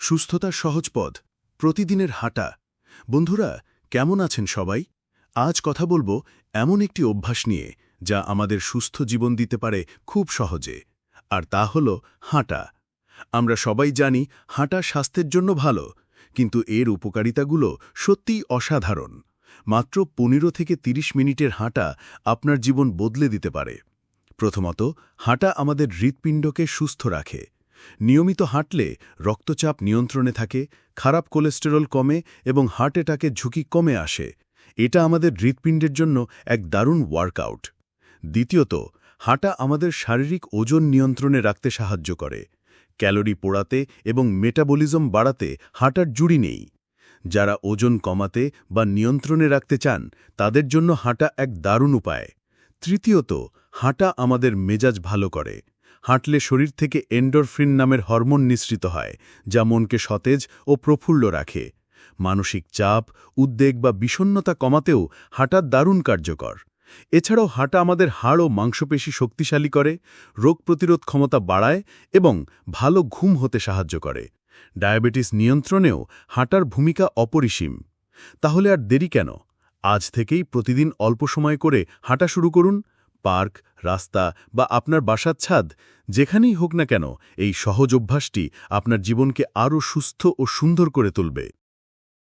সুস্থতার সহজ পথ, প্রতিদিনের হাঁটা। বন্ধুরা, কেমন আছেন সবাই? আজ কথা বলব এমন একটি অভ্যাস নিয়ে, যা আমাদের সুস্থ জীবন দিতে পারে খুব সহজে, আর তা হল হাঁটা। আমরা সবাই জানি হাঁটা স্বাস্থ্যের জন্য ভালো, কিন্তু এর উপকারিতাগুলো সত্যিই অসাধারণ। মাত্র পনেরো থেকে ৩০ মিনিটের হাঁটা আপনার জীবন বদলে দিতে পারে। প্রথমত, হাঁটা আমাদের হৃৎপিণ্ডকে সুস্থ রাখে। নিয়মিত হাঁটলে রক্তচাপ নিয়ন্ত্রণে থাকে, খারাপ কোলেস্টেরল কমে এবং হার্ট অ্যাটাকের ঝুঁকি কমে আসে। এটা আমাদের হৃৎপিণ্ডের জন্য এক দারুণ ওয়ার্কআউট। দ্বিতীয়ত, হাঁটা আমাদের শারীরিক ওজন নিয়ন্ত্রণে রাখতে সাহায্য করে। ক্যালোরি পোড়াতে এবং মেটাবলিজম বাড়াতে হাঁটার জুড়ি নেই। যারা ওজন কমাতে বা নিয়ন্ত্রণে রাখতে চান, তাদের জন্য হাঁটা এক দারুণ উপায়। তৃতীয়ত, হাঁটা আমাদের মেজাজ ভালো করে। হাঁটলে শরীর থেকে এন্ডোরফ্রিন নামের হরমোন নিঃসৃত হয়, যা মনকে সতেজ ও প্রফুল্ল রাখে। মানসিক চাপ, উদ্বেগ বা বিষণ্নতা কমাতেও হাঁটা দারুণ কার্যকর। এছাড়াও হাঁটা আমাদের হাড় ও মাংসপেশি শক্তিশালী করে, রোগ প্রতিরোধ ক্ষমতা বাড়ায় এবং ভালো ঘুম হতে সাহায্য করে। ডায়াবেটিস নিয়ন্ত্রণেও হাঁটার ভূমিকা অপরিসীম। তাহলে আর দেরি কেন? আজ থেকেই প্রতিদিন অল্প সময় করে হাঁটা শুরু করুন। পার্ক, রাস্তা বা আপনার বাসার ছাদ, যেখানেই হোক না কেন, এই সহজ অভ্যাসটি আপনার জীবনকে আরও সুস্থ ও সুন্দর করে তুলবে।